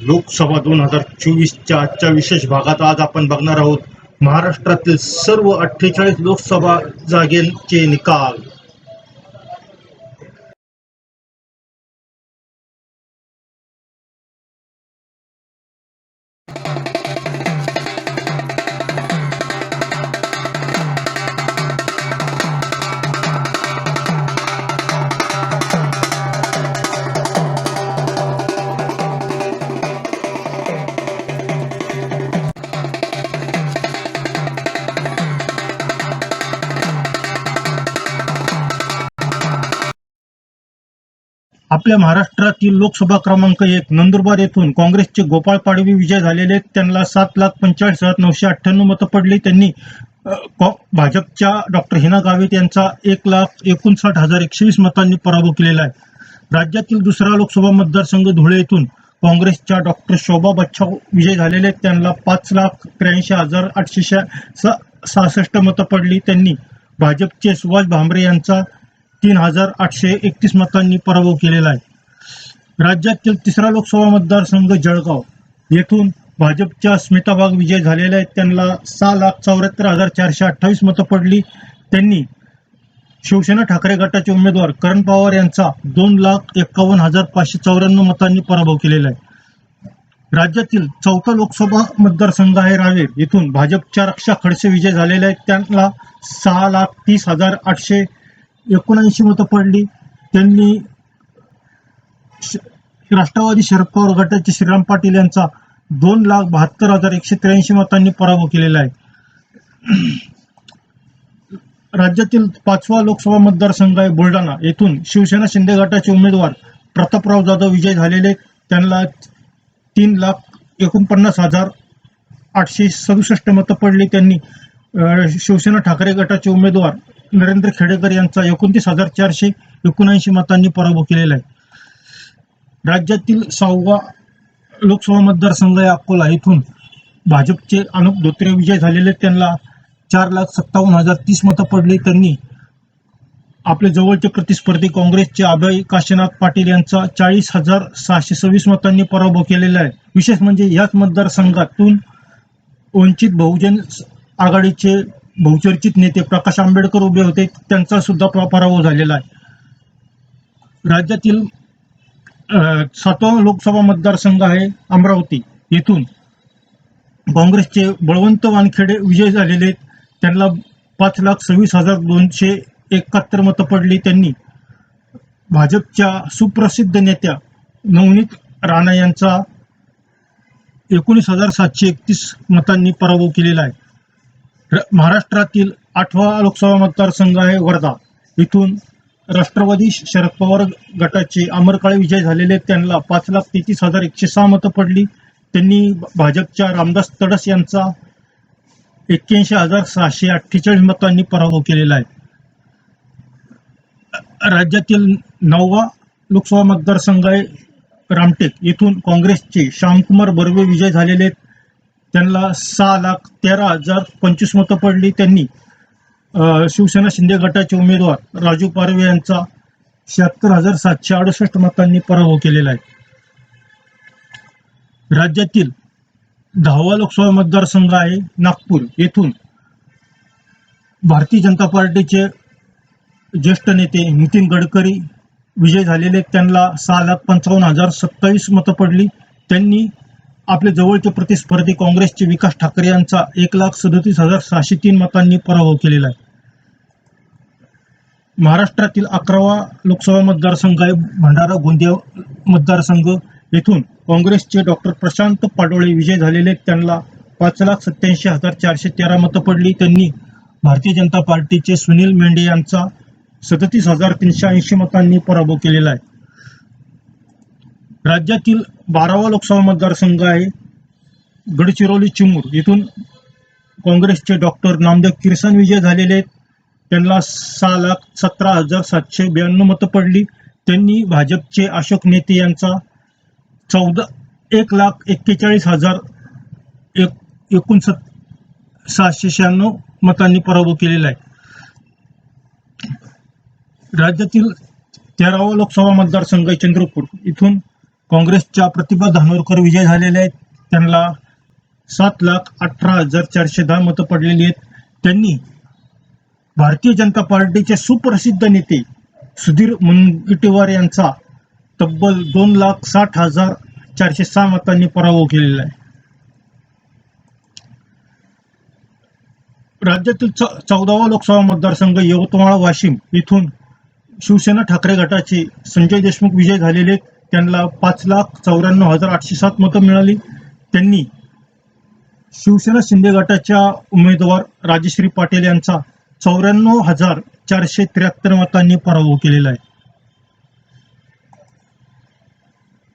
लोकसभा दोन हजार चोवीसच्या आजच्या विशेष भागात आज आपण बघणार आहोत महाराष्ट्रातील सर्व अठ्ठेचाळीस लोकसभा जागेचे निकाल. आपल्या महाराष्ट्रातील लोकसभा क्रमांक एक नंदुरबार येथून काँग्रेसचे गोपाळ पाडवी विजय झालेले आहेत. त्यांना सात लाख पंचेचाळीस हजार नऊशे अठ्ठ्याण्णव मतं पडली त्यांनी कॉ- भाजपच्या डॉक्टर हिना गावित यांचा एक लाख एकोणसाठ हजार एकशे वीस मतांनी पराभव केलेला आहे राज्यातील दुसरा लोकसभा मतदारसंघ धुळे येथून काँग्रेसच्या डॉक्टर शोभा बच्छाव विजय झालेले आहेत. त्यांना पाच लाख त्र्याऐंशी हजार आठशे सहासष्ट मतं पडली त्यांनी भाजपचे सुभाष भामरे यांचा तीन हजार आठशे एकतीस मतांनी पराभव केलेला आहे. राज्यातील तिसरा लोकसभा मतदारसंघ जळगाव. येथून भाजपच्या स्मिताबाग विजय झालेल्या आहेत. त्यांना सहा लाख चौऱ्याहत्तर हजार चारशे अठ्ठावीस मतं पडली. त्यांनी शिवसेना ठाकरे गटाचे उमेदवार करण पवार यांचा दोन लाख एकावन्न हजार पाचशे चौऱ्याण्णव मतांनी पराभव केलेला आहे. राज्यातील चौथा लोकसभा मतदारसंघ आहे रावेर. येथून भाजपच्या रक्षा खडसे विजय झालेले आहेत. त्यांना सहा लाख तीस हजार आठशे एकोणऐंशी मतं पडली. त्यांनी राष्ट्रवादी शरद पवार गटाचे श्रीराम पाटील यांचा दोन लाख बहात्तर हजार एकशे त्र्याऐंशी मतांनी पराभव केलेला आहे. राज्यातील पाचवा लोकसभा मतदारसंघ आहे बुलढाणा. येथून शिवसेना शिंदे गटाचे उमेदवार प्रतापराव जाधव विजय झालेले. त्यांना तीन लाख एकोणपन्नास हजार आठशे सदुसष्ट मतं पडली. त्यांनी शिवसेना ठाकरे गटाचे उमेदवार नरेंद्र खेडेकर यांचा एकोणतीस हजार चारशे एकोणऐंशी मतांनी पराभव केलेला आहे. राज्यातील सहावा लोकसभा मतदारसंघ आहे अकोला. येथून भाजपचे अनुप धोत्रे विजय झालेले. त्यांना चार लाख सत्तावन्न हजार तीस मतं पडली. त्यांनी आपले जवळचे प्रतिस्पर्धी काँग्रेसचे अभय काशीनाथ पाटील यांचा चाळीस हजार सहाशे सव्वीस मतांनी पराभव केलेला आहे. विशेष म्हणजे याच मतदारसंघातून वंचित बहुजन आघाडीचे बहुचर्चित नेते प्रकाश आंबेडकर उभे होते. त्यांचा सुद्धा प- पराभव झालेला आहे. राज्यातील सातवा लोकसभा मतदारसंघ आहे अमरावती. येथून काँग्रेसचे बळवंत वानखेडे विजय झालेले आहेत. त्यांना पाच लाख सव्वीस हजार दोनशे एकाहत्तर मतं पडली. त्यांनी भाजपच्या सुप्रसिद्ध नेत्या नवनीत राणा यांचा एकोणीस हजार सातशे एकतीस मतांनी पराभव केलेला आहे. महाराष्ट्रातील आठवा लोकसभा मतदारसंघ आहे वर्धा. इथून राष्ट्रवादी शरद पवार गटाचे अमरकाळे विजय झालेले त्यांना पाच लाख तेहतीस हजार एकशे सहा मतं पडली. त्यांनी भाजपच्या रामदास तडस यांचा एक्क्याऐंशी हजार सहाशे अठ्ठेचाळीस मतांनी पराभव केलेला आहे. राज्यातील नववा लोकसभा मतदारसंघ आहे रामटेक. येथून काँग्रेसचे श्यामकुमार बर्वे विजय झालेले आहेत. त्यांना सहा लाख तेरा हजार पंचवीस मतं पडली. त्यांनी शिवसेना शिंदे गटाचे उमेदवार राजू पारवे यांचा शहात्तर हजार सातशे अडुसष्ट मतांनी पराभव केलेला आहे. राज्यातील दहावा लोकसभा मतदारसंघ आहे नागपूर. येथून भारतीय जनता पार्टीचे ज्येष्ठ नेते नितीन गडकरी विजय झालेले त्यांना सहा लाख पंचावन्न हजार सत्तावीस मतं पडली. त्यांनी आपले जवळचे प्रतिस्पर्धी काँग्रेसचे विकास ठाकरे यांचा एक लाख सदतीस हजार सहाशे तीन मतांनी पराभव केलेला आहे. महाराष्ट्रातील अकरावा लोकसभा मतदारसंघ आहे भंडारा गोंदिया मतदारसंघ. येथून काँग्रेसचे डॉक्टर प्रशांत पाडोळे विजय झालेले त्यांना पाच लाख सत्याऐंशी हजार चारशे तेरा मतं पडली. त्यांनी भारतीय जनता पार्टीचे सुनील मेंढे यांचा सदतीस हजार तीनशे ऐंशी मतांनी पराभव केलेला आहे. राज्यातील बारावा लोकसभा मतदारसंघ आहे गडचिरोली चिमूर. इथून काँग्रेसचे डॉक्टर नामदेव किरसन विजय झालेले आहेत. त्यांना सहा लाख सतरा हजार सातशे ब्याण्णव मतं पडली. त्यांनी भाजपचे अशोक नेते यांचा चौदा एक लाख एक्केचाळीस हजार एक एकोणसत् सहाशे शहाण्णव मतांनी पराभव केलेला आहे. राज्यातील तेरावा लोकसभा मतदारसंघ आहे चंद्रपूर. इथून काँग्रेसच्या प्रतिभा धानोरकर विजय झालेले आहेत. त्यांना सात लाख अठरा हजार चारशे दहा मतं पडलेली आहेत. त्यांनी भारतीय जनता पार्टीचे सुप्रसिद्ध नेते सुधीर मुनगंटीवार यांचा तब्बल दोन लाख साठ हजार चारशे सहा मतांनी पराभव केलेला आहे. राज्यातील च चौदावा लोकसभा मतदारसंघ यवतमाळ वाशिम इथून शिवसेना ठाकरे गटाचे संजय देशमुख विजय झालेले आहेत. त्यांना पाच लाख चौऱ्याण्णव हजार आठशे सात मतं मिळाली. त्यांनी शिवसेना शिंदे गटाच्या उमेदवार राजश्री पाटील यांचा चौऱ्याण्णव हजार चारशे त्र्याहत्तर मतांनी पराभव केलेला आहे.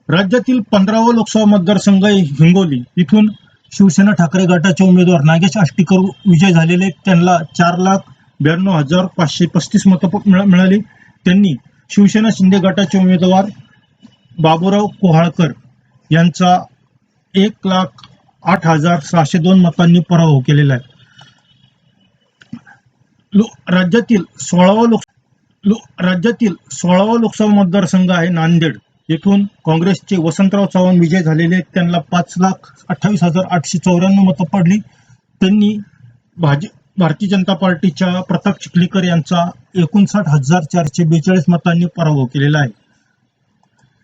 राज्यातील पंधरावा लोकसभा मतदारसंघ हिंगोली. इथून शिवसेना ठाकरे गटाचे उमेदवार नागेश आष्टीकर विजय झालेले त्यांना चार लाख ब्याण्णव हजार पाचशे पस्तीस मतं मिळाली. त्यांनी शिवसेना शिंदे गटाचे उमेदवार बाबूराव कोहाळकर यांचा एक लाख आठ हजार सहाशे दोन मतांनी पराभव केलेला आहे. राज्यातील सोळावा लोक लो- राज्यातील सोळावा लोकसभा मतदारसंघ आहे नांदेड. येथून काँग्रेसचे वसंतराव चव्हाण विजय झालेले त्यांना पाच लाख अठ्ठावीस हजार आठशे चौऱ्याण्णव मतं पडली. त्यांनी भाजी भारतीय जनता पार्टीच्या प्रताप चिखलीकर यांचा एकोणसाठ हजार चारशे बेचाळीस मतांनी पराभव केलेला आहे.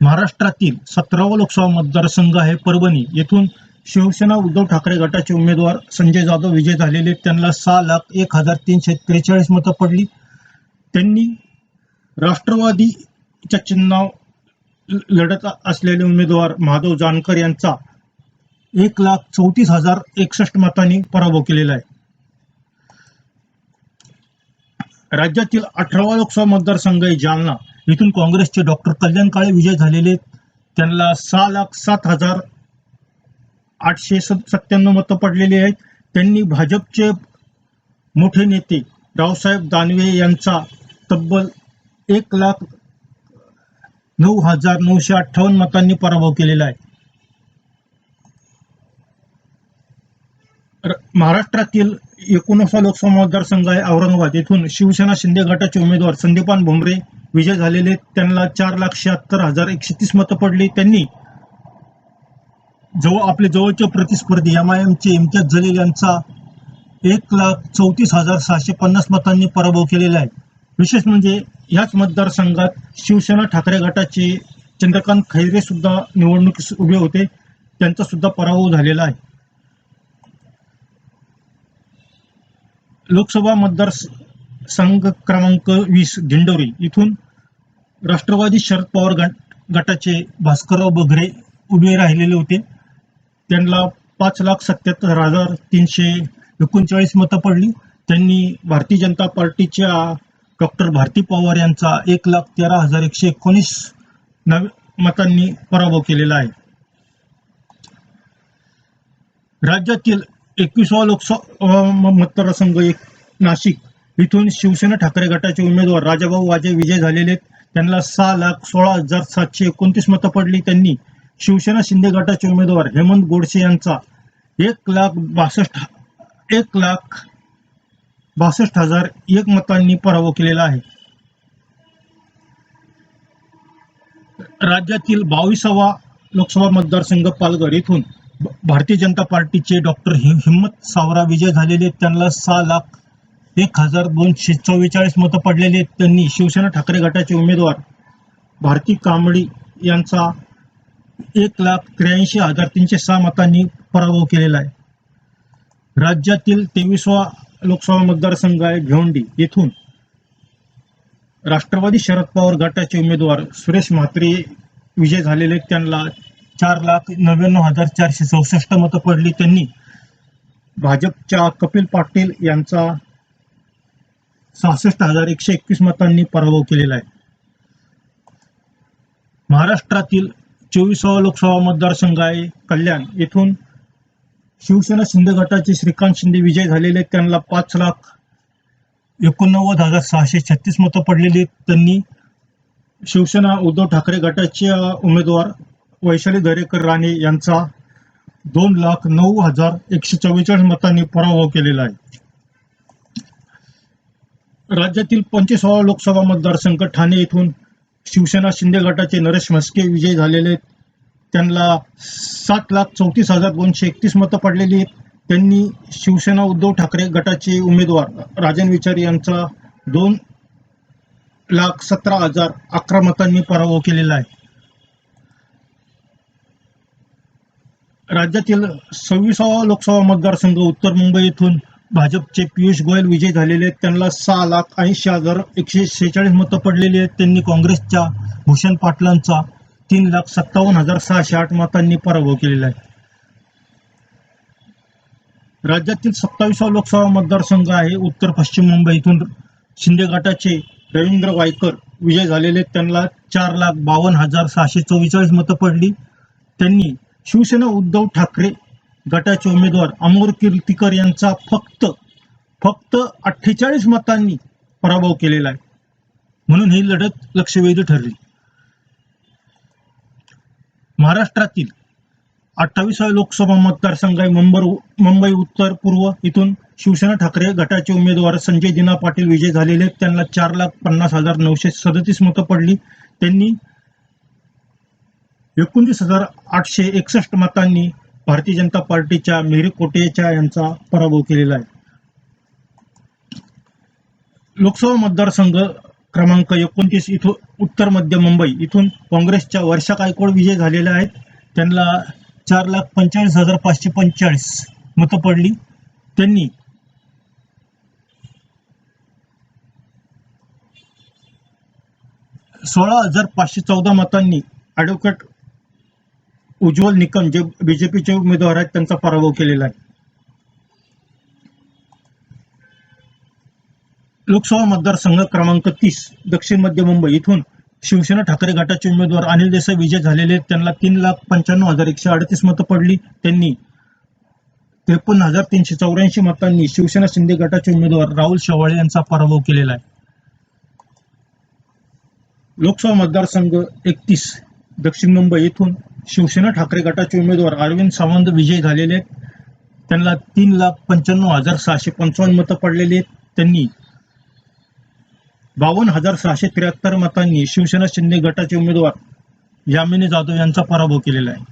महाराष्ट्रातील सतरावा लोकसभा मतदारसंघ आहे परभणी. येथून शिवसेना उद्धव ठाकरे गटाचे उमेदवार संजय जाधव विजय झालेले त्यांना सहा लाख एक हजार तीनशे त्रेचाळीस मतं पडली. त्यांनी राष्ट्रवादीच्या चिन्हाव ल- लढत असलेले उमेदवार माधव जानकर यांचा एक लाख चौतीस हजार एकसष्ट मतांनी पराभव केलेला आहे. राज्यातील अठरावा लोकसभा मतदारसंघ आहे जालना. इथून काँग्रेसचे डॉक्टर कल्याण काळे विजय झालेले त्यांना सहा लाख सात हजार आठशे सत्त्याण्णव मतं पडलेली आहेत. त्यांनी भाजपचे मोठे नेते रावसाहेब दानवे यांचा तब्बल एक लाख नऊ हजार नऊशे अठ्ठावन्न मतांनी पराभव केलेला आहे. महाराष्ट्रातील एकोणसा लोकसभा मतदारसंघ आहे औरंगाबाद. येथून शिवसेना शिंदे गटाचे उमेदवार संदीपान भुमरे विजय झालेले त्यांना चार लाख शहात्तर हजार एकशे तीस मतं पडली. त्यांनी जवळ आपले जवळचे प्रतिस्पर्धी एम आय एमचे इम्तियाज जलील यांचा एक लाख चौतीस हजार सहाशे पन्नास मतांनी पराभव केलेला आहे. विशेष म्हणजे ह्याच मतदारसंघात शिवसेना ठाकरे गटाचे चंद्रकांत खैरे सुद्धा निवडणुकीस उभे होते. त्यांचा सुद्धा पराभव झालेला आहे. लोकसभा मतदार संघ क्रमांक वीस दिंडोरी इथून राष्ट्रवादी शरद पवार गट गटाचे भास्करराव बगरे उभे राहिलेले होते. त्यांना पाच लाख सत्याहत्तर हजार तीनशे एकोणचाळीस मतं पडली. त्यांनी भारतीय जनता पार्टीच्या डॉक्टर भारती पवार यांचा एक लाख तेरा हजार एकशे एकोणीस नव मतांनी पराभव केलेला आहे. राज्यातील एकवीसवा लोकसभा मतदारसंघ एक नाशिक इथून शिवसेना ठाकरे गटाचे उमेदवार राजाभाऊ वाजे विजय झालेले आहेत. त्यांना सहा लाख सोळा हजार सातशे एकोणतीस मतं पडली. त्यांनी शिवसेना शिंदे गटाचे उमेदवार हेमंत गोडसे यांचा एक लाख बासष्ट एक लाख बासष्ट हजार एक मतांनी पराभव केलेला आहे. राज्यातील बावीसावा लोकसभा मतदारसंघ पालघर येथून भारतीय जनता पार्टीचे डॉक्टर हिम्मत सावरा विजय झालेले त्यांना सहा लाख एक हजार दोनशे चव्वेचाळीस मतं पडलेले आहेत. त्यांनी शिवसेना ठाकरे गटाचे उमेदवार भारती कांबळी यांचा एक लाख त्र्याऐंशी हजार तीनशे सहा मतांनी पराभव केलेला आहे राज्यातील तेवीसवा लोकसभा मतदारसंघ आहे भिवंडी येथून राष्ट्रवादी शरद पवार गटाचे उमेदवार सुरेश म्हात्रे विजय झालेले आहेत. त्यांना चार लाख नव्याण्णव हजार चारशे चौसष्ट मतं पडली त्यांनी भाजपच्या कपिल पाटील यांचा सहासष्ट हजार एकशे एकवीस मतांनी पराभव केलेला आहे महाराष्ट्रातील चोवीसावा लोकसभा मतदारसंघ आहे कल्याण येथून शिवसेना शिंदे गटाचे श्रीकांत शिंदे विजय झालेले आहेत. त्यांना पाच लाख एकोणनव्वद हजार सहाशे छत्तीस मतं पडलेली आहेत. त्यांनी शिवसेना उद्धव ठाकरे गटाचे उमेदवार वैशाली दरेकर राणे यांचा दोन लाख नऊ हजार एकशे चव्वेचाळीस मतांनी पराभव केलेला आहे राज्यातील पंचवीसावा लोकसभा मतदारसंघ ठाणे येथून शिवसेना शिंदे गटाचे नरेश म्हस्के विजय झालेले त्यांना सात लाख चौतीस हजार दोनशे एकतीस मतं पडलेली आहेत. त्यांनी शिवसेना उद्धव ठाकरे गटाचे उमेदवार राजन विचारी यांचा दोन लाख सतरा हजार अकरा मतांनी पराभव केलेला आहे. राज्यातील सव्वीसावा लोकसभा मतदारसंघ उत्तर मुंबई येथून भाजपचे पियुष गोयल विजय झालेले आहेत. त्यांना सहा लाख ऐंशी हजार एकशे शेहेचाळीस मतं पडलेली आहेत. त्यांनी काँग्रेसच्या भूषण पाटलांचा तीन लाख सत्तावन्न हजार सहाशे आठ मतांनी पराभव केलेला आहे. राज्यातील सत्तावीसा लोकसभा मतदारसंघ आहे. उत्तर पश्चिम मुंबई इथून शिंदे गटाचे रवींद्र वायकर विजय झालेले आहेत. त्यांना चार लाख बावन्न हजार सहाशे चव्वेचाळीस मतं पडली. त्यांनी शिवसेना उद्धव ठाकरे गटाचे उमेदवार अमोर कीर्तीकर यांचा फक्त फक्त अठ्ठेचाळीस मतांनी पराभव केलेला आहे. म्हणून ही लढत लक्षवेधी ठरली. महाराष्ट्रातील अठ्ठावीसाव्या लोकसभा मतदारसंघ आहे मुंबई मुंबई उत्तर पूर्व इथून शिवसेना ठाकरे गटाचे उमेदवार संजय दिना पाटील विजय झालेले त्यांना चार लाख पन्नास हजार नऊशे सदतीस मतं पडली. त्यांनी एकोणतीस हजार आठशे एकसष्ट मतांनी भारतीय जनता पार्टीच्या मेरी कोटेचा यांचा पराभव केलेला आहे. लोकसभा मतदारसंघ क्रमांक एकोणतीस इथून उत्तर मध्य मुंबई इथून काँग्रेसच्या वर्षा कायकोड विजय झालेल्या आहेत. त्यांना चार लाख पंचेचाळीस हजार पाचशे पंचेचाळीस मतं पडली. त्यांनी सोळा हजार पाचशे चौदा मतांनी ॲडव्होकेट उज्ज्वल निकम जे बीजेपीचे उमेदवार आहेत त्यांचा पराभव केलेला आहे. लोकसभा मतदारसंघ क्रमांक तीस दक्षिण मध्य मुंबई. इथून शिवसेना ठाकरे गटाचे उमेदवार अनिल देसाई विजय झालेले आहेत. त्यांना तीन लाख पंच्याण्णव हजार एकशे अडतीस मतं पडली. त्यांनी त्रेपन्न हजार तीनशे चौऱ्याऐंशी मतांनी शिवसेना शिंदे गटाचे उमेदवार राहुल शेवाळे यांचा पराभव केलेला आहे. लोकसभा मतदारसंघ एकतीस दक्षिण मुंबई. येथून शिवसेना ठाकरे गटाचे उमेदवार अरविंद सावंत विजय झालेले आहेत. त्यांना तीन लाख पंच्याण्णव हजार सहाशे पंचावन्न मतं पडलेली आहेत. त्यांनी बावन्न हजार सहाशे त्र्याहत्तर मतांनी शिवसेना शिंदे गटाचे उमेदवार यामिनी जाधव यांचा पराभव केलेला आहे.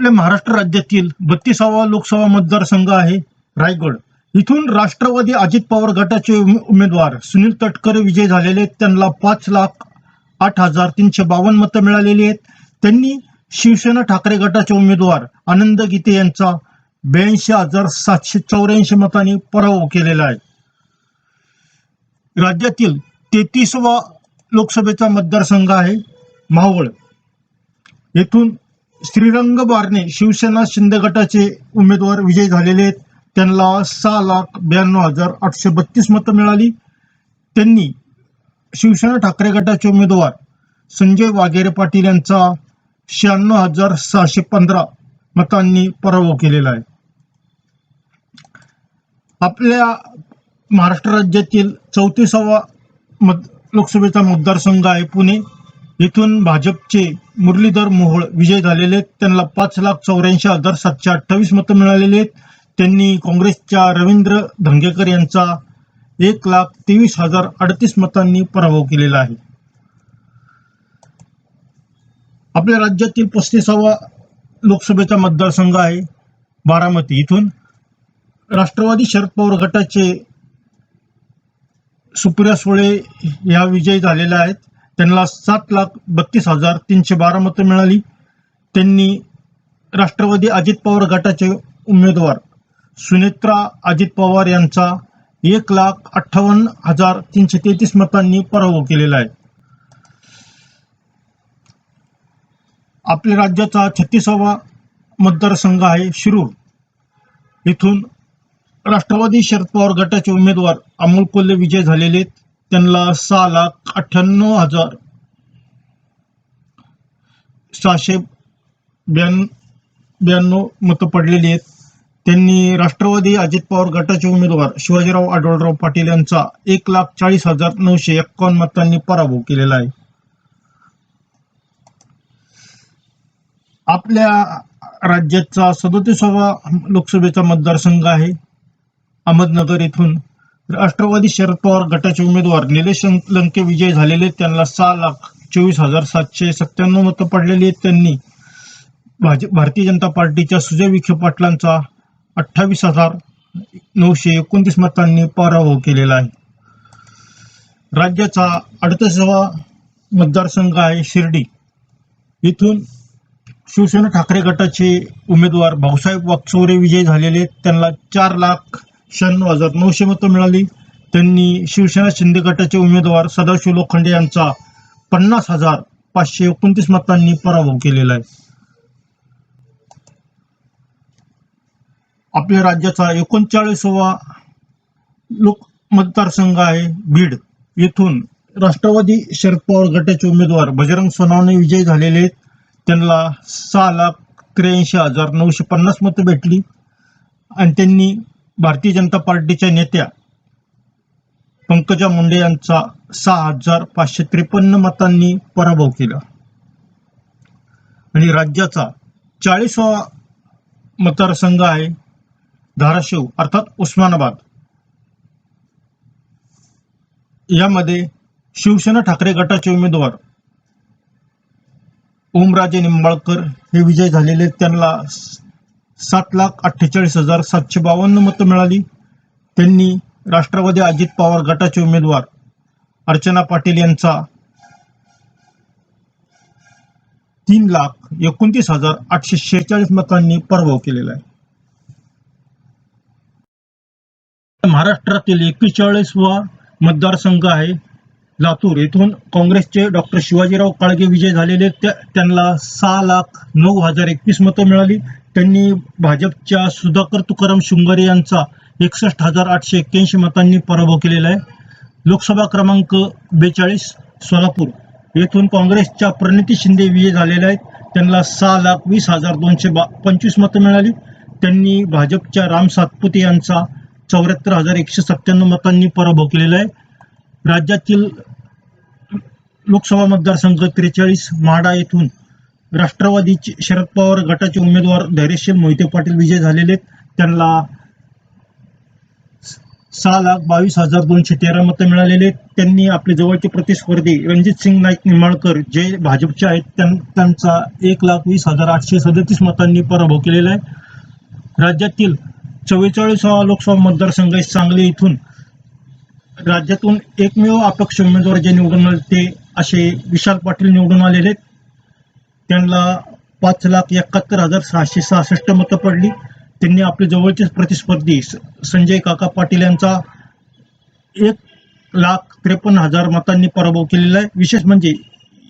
आपल्या महाराष्ट्र राज्यातील बत्तीसावा लोकसभा मतदारसंघ आहे रायगड. इथून राष्ट्रवादी अजित पवार गटाचे उमेदवार सुनील तटकरे विजय झालेले आहेत. त्यांना पाच लाख आठ हजार तीनशे बावन्न मतं मिळालेली आहेत. त्यांनी शिवसेना ठाकरे गटाचे उमेदवार आनंद गीते यांचा ब्याऐंशी हजार सातशे चौऱ्याऐंशी मतांनी पराभव केलेला आहे. राज्यातील तेहतीसवा लोकसभेचा मतदारसंघ आहे मावळ. येथून श्रीरंग बारणे शिवसेना शिंदे गटाचे उमेदवार विजयी झालेले आहेत. त्यांना सहा लाख ब्याण्णव हजार आठशे बत्तीस मतं मिळाली. त्यांनी शिवसेना ठाकरे गटाचे उमेदवार संजय वाघेरे पाटील यांचा शहाण्णव हजार सहाशे पंधरा मतांनी पराभव केलेला आहे. आपल्या महाराष्ट्र राज्यातील चौतीसावा मत लोकसभेचा मतदारसंघ आहे पुणे. येथून भाजपचे मुरलीधर मोहोळ विजय झालेले आहेत. त्यांना पाच लाख चौऱ्याऐंशी हजार सातशे अठ्ठावीस मतं मिळालेली आहेत. त्यांनी काँग्रेसच्या रवींद्र धंगेकर यांचा एक लाख तेवीस हजार अडतीस मतांनी पराभव केलेला आहे. आपल्या राज्यातील पस्तीसावा लोकसभेचा मतदारसंघ आहे बारामती. इथून राष्ट्रवादी शरद पवार गटाचे सुप्रिया सुळे या विजयी झालेल्या आहेत. त्यांना सात लाख बत्तीस हजार तीनशे बारा मतं मिळाली. त्यांनी राष्ट्रवादी अजित पवार गटाचे उमेदवार सुनेत्रा अजित पवार यांचा एक लाख अठ्ठावन्न हजार तीनशे तेहतीस मतांनी पराभव केलेला आहे. आपल्या राज्याचा छत्तीसावा मतदारसंघ आहे शिरूर. इथून राष्ट्रवादी शरद पवार गटाचे उमेदवार अमोल कोल्हे विजय झालेले आहेत. त्यांना सहा लाख अठ्ठ्याण्णव हजार सहाशे ब्याण्णव ब्याण्णव मतं पडलेली आहेत. त्यांनी राष्ट्रवादी अजित पवार गटाचे उमेदवार शिवाजीराव आढळराव पाटील यांचा एक लाख चाळीस हजार नऊशे एक्कावन्न मतांनी पराभव केलेला आहे. आपल्या राज्याचा सदोतीसावा लोकसभेचा मतदारसंघ आहे. अहमदनगर येथून राष्ट्रवादी शरद पवार गटाचे उमेदवार निलेश लंके विजय झालेले त्यांना सहा लाख चोवीस हजार सातशे सत्त्याण्णव मतं पडलेली आहेत त्यांनी. भारतीय जनता पार्टीच्या सुजय विखे पाटलांचा अठ्ठावीस हजार नऊशे एकोणतीस मतांनी पराभव केलेला आहे. राज्याचा अडतीसावा मतदारसंघ आहे शिर्डी. इथून शिवसेना ठाकरे गटाचे उमेदवार भाऊसाहेब वाकचोरे विजय झालेले आहेत. त्यांना चार लाख शहाण्णव हजार नऊशे मतं मिळाली. त्यांनी शिवसेना शिंदे गटाचे उमेदवार सदाशिव लोखंडे यांचा पन्नास हजार पाचशे एकोणतीस मतांनी पराभव केलेला आहे. आपल्या राज्याचा एकोणचाळीसवा लोक मतदारसंघ आहे बीड. येथून राष्ट्रवादी शरद पवार गटाचे उमेदवार बजरंग सोनवणे विजयी झालेले आहेत. त्यांना सहा लाख त्र्याऐंशी हजार नऊशे पन्नास मतं भेटली. आणि त्यांनी भारतीय जनता पार्टीच्या नेत्या पंकजा मुंडे यांचा सहा हजार पाचशे त्रेपन्न मतांनी पराभव केला. आणि राज्याचा चाळीसवा मतदारसंघ आहे धाराशिव अर्थात उस्मानाबाद. यामध्ये शिवसेना ठाकरे गटाचे उमेदवार ओमराजे निंबाळकर हे विजय झालेले त्यांना सात लाख अठ्ठेचाळीस हजार सातशे बावन्न मतं मिळाली. त्यांनी राष्ट्रवादी अजित पवार गटाचे उमेदवार अर्चना पाटील यांचा तीन लाख एकोणतीस हजार आठशे शेहेचाळीस मतांनी पराभव केलेला आहे. महाराष्ट्रातील एक्केचाळीसवा मतदारसंघ आहे. लातूर येथून काँग्रेसचे डॉक्टर शिवाजीराव काळगे विजय झालेले त्यांना सहा लाख नऊ हजार एकवीस मतं मिळाली. त्यांनी भाजपच्या सुधाकर तुकाराम शृंगारे यांचा एकसष्ट हजार आठशे एक्क्याऐंशी मतांनी पराभव केलेला आहे. लोकसभा क्रमांक बेचाळीस सोलापूर. येथून काँग्रेसच्या प्रणिती शिंदे विजय झालेल्या आहेत. त्यांना सहा लाख वीस हजार दोनशे बा पंचवीस मतं मिळाली. त्यांनी भाजपच्या राम सातपुते यांचा चौऱ्याहत्तर हजार एकशे सत्त्याण्णव मतांनी पराभव केलेला आहे. राज्यातील लोकसभा मतदारसंघ त्रेचाळीस माडा येथून राष्ट्रवादीचे शरद पवार गटाचे उमेदवार धैर्यशील मोहिते पाटील विजय झालेले त्यांना सहा लाख बावीस हजार दोनशे तेरा मतं मिळालेले त्यांनी आपले जवळचे प्रतिस्पर्धी रणजित सिंग नाईक निंबाळकर जे भाजपचे आहेत त्यां- त्यांचा एक लाख वीस हजार आठशे सदतीस मतांनी पराभव केलेला आहे. राज्यातील चव्वेचाळीसावा लोकसभा मतदारसंघ आहे सांगली इथून. राज्यातून एकमेव अपक्ष उमेदवार जे निवडून आले ते असे विशाल पाटील निवडून आलेले आहेत. त्यांना पाच लाख एकाहत्तर हजार सहाशे सहासष्ट मतं पडली. त्यांनी आपले जवळचे प्रतिस्पर्धी संजय काका पाटील यांचा एक लाख त्रेपन्न हजार मतांनी पराभव केलेला आहे. विशेष म्हणजे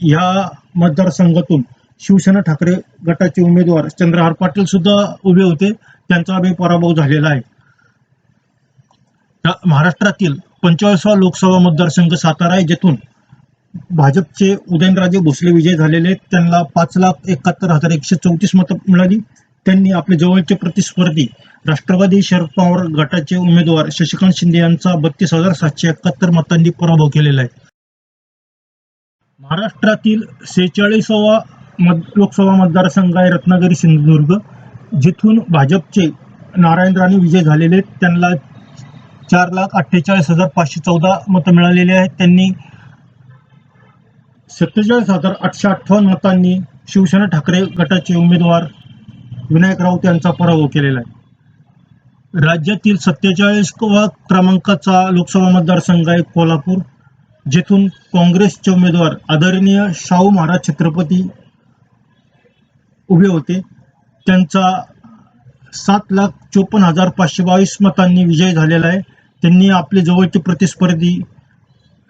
ह्या मतदारसंघातून शिवसेना ठाकरे गटाचे उमेदवार चंद्रहार पाटील सुद्धा उभे होते. त्यांचा बी पराभव झालेला आहे. महाराष्ट्रातील पंचेचाळीसवा लोकसभा मतदारसंघ सातारा आहे जेथून भाजपचे उदयनराजे भोसले विजय झालेले आहेत. त्यांना पाच लाख एकाहत्तर हजार एकशे चौतीस मतं मिळाली त्यांनी आपले जवळचे प्रतिस्पर्धी राष्ट्रवादी शरद पवार गटाचे उमेदवार शशिकांत शिंदे यांचा बत्तीस हजार सातशे एकाहत्तर मतांनी पराभव केलेला आहे महाराष्ट्रातील सेहेचाळीसावा मत लोकसभा मतदारसंघ आहे रत्नागिरी सिंधुदुर्ग जिथून भाजपचे नारायण राणे विजय झालेले आहेत. त्यांना चार लाख अठ्ठेचाळीस हजार पाचशे चौदा मतं मिळालेली आहेत त्यांनी सत्तेचाळीस हजार आठशे अठ्ठावन्न मतांनी शिवसेना ठाकरे गटाचे उमेदवार विनायक राऊत यांचा पराभव केलेला आहे. राज्यातील सत्तेचाळीस क्रमांकाचा लोकसभा मतदारसंघ आहे कोल्हापूर जेथून काँग्रेसचे उमेदवार आदरणीय शाहू महाराज छत्रपती उभे होते. त्यांचा सात लाख चोपन्न हजार पाचशे बावीस मतांनी विजय झालेला आहे. त्यांनी आपले जवळचे प्रतिस्पर्धी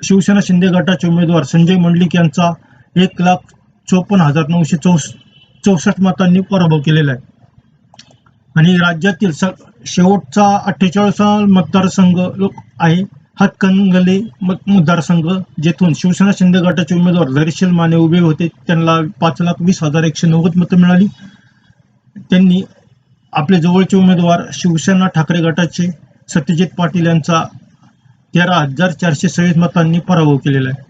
शिवसेना शिंदे गटाचे उमेदवार संजय मंडलिक यांचा एक लाख चोपन्न हजार नऊशे चौस चौसष्ट मतांनी पराभव केलेला आहे. आणि राज्यातील स शेवटचा अठ्ठेचाळीसा मतदारसंघ आहे हातकणंगले मत मतदारसंघ जेथून शिवसेना शिंदे गटाचे उमेदवार धैर्यशील माने उभे होते त्यांना पाच लाख वीस हजार एकशे नव्वद मतं मिळाली. त्यांनी आपले जवळचे उमेदवार शिवसेना ठाकरे गटाचे सत्यजित पाटील यांचा तेरा हजार चारशे सव्वीस मतांनी पराभव केलेला आहे.